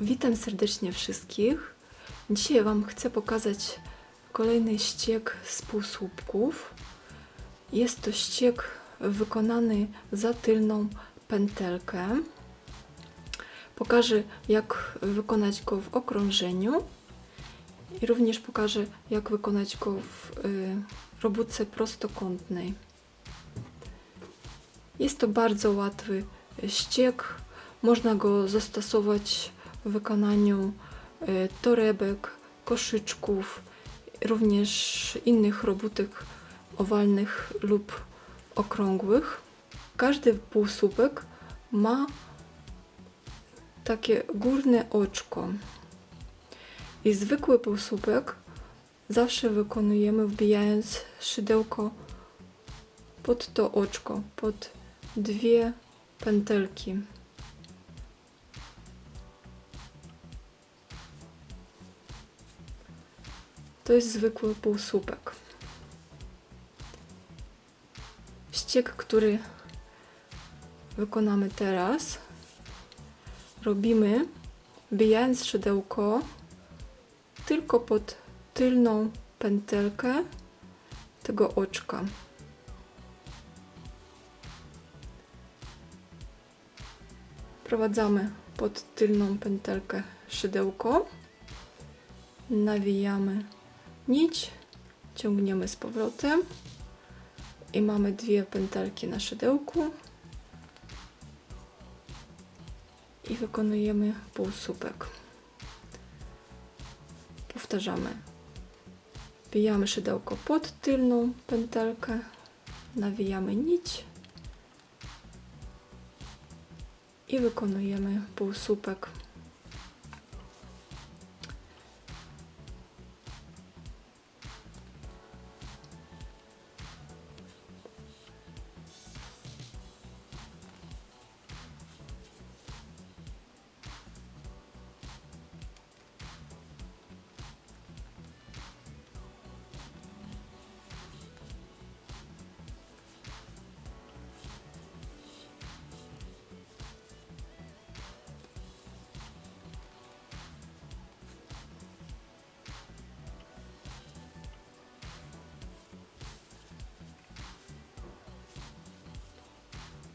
Witam serdecznie wszystkich. Dzisiaj Wam chcę pokazać kolejny ściek z półsłupków. Jest to ściek wykonany za tylną pętelkę. Pokażę jak wykonać go w okrążeniu i również pokażę jak wykonać go w y, robótce prostokątnej. Jest to bardzo łatwy ściek. Można go zastosować w wykonaniu y, torebek, koszyczków, również innych robótek owalnych lub okrągłych. Każdy półsłupek ma takie górne oczko. I zwykły półsłupek zawsze wykonujemy wbijając szydełko pod to oczko, pod dwie pętelki. To jest zwykły półsłupek. Ściek, który wykonamy teraz, robimy wbijając szydełko tylko pod tylną pętelkę tego oczka. Wprowadzamy pod tylną pętelkę szydełko, nawijamy nić, ciągniemy z powrotem i mamy dwie pętelki na szydełku i wykonujemy półsłupek. Powtarzamy. Wbijamy szydełko pod tylną pętelkę, nawijamy nić i wykonujemy półsłupek.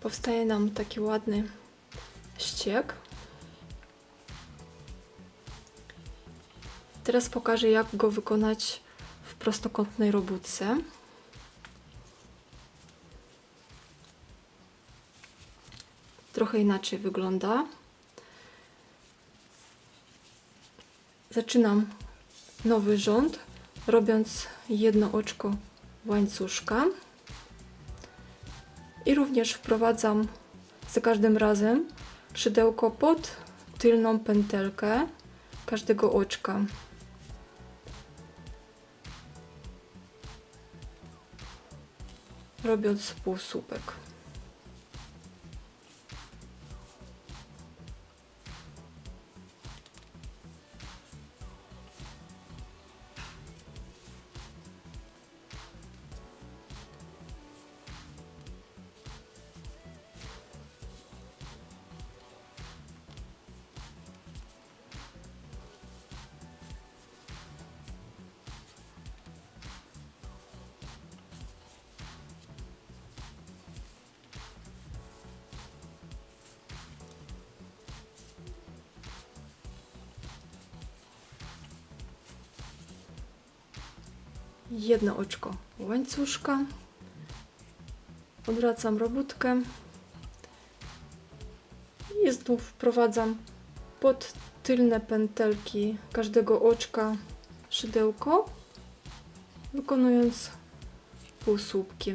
Powstaje nam taki ładny ściek. Teraz pokażę, jak go wykonać w prostokątnej robótce. Trochę inaczej wygląda. Zaczynam nowy rząd, robiąc jedno oczko łańcuszka. I również wprowadzam za każdym razem szydełko pod tylną pętelkę każdego oczka. Robiąc półsłupek. Jedno oczko łańcuszka. Odwracam robótkę i znów wprowadzam pod tylne pętelki każdego oczka szydełko, wykonując półsłupki.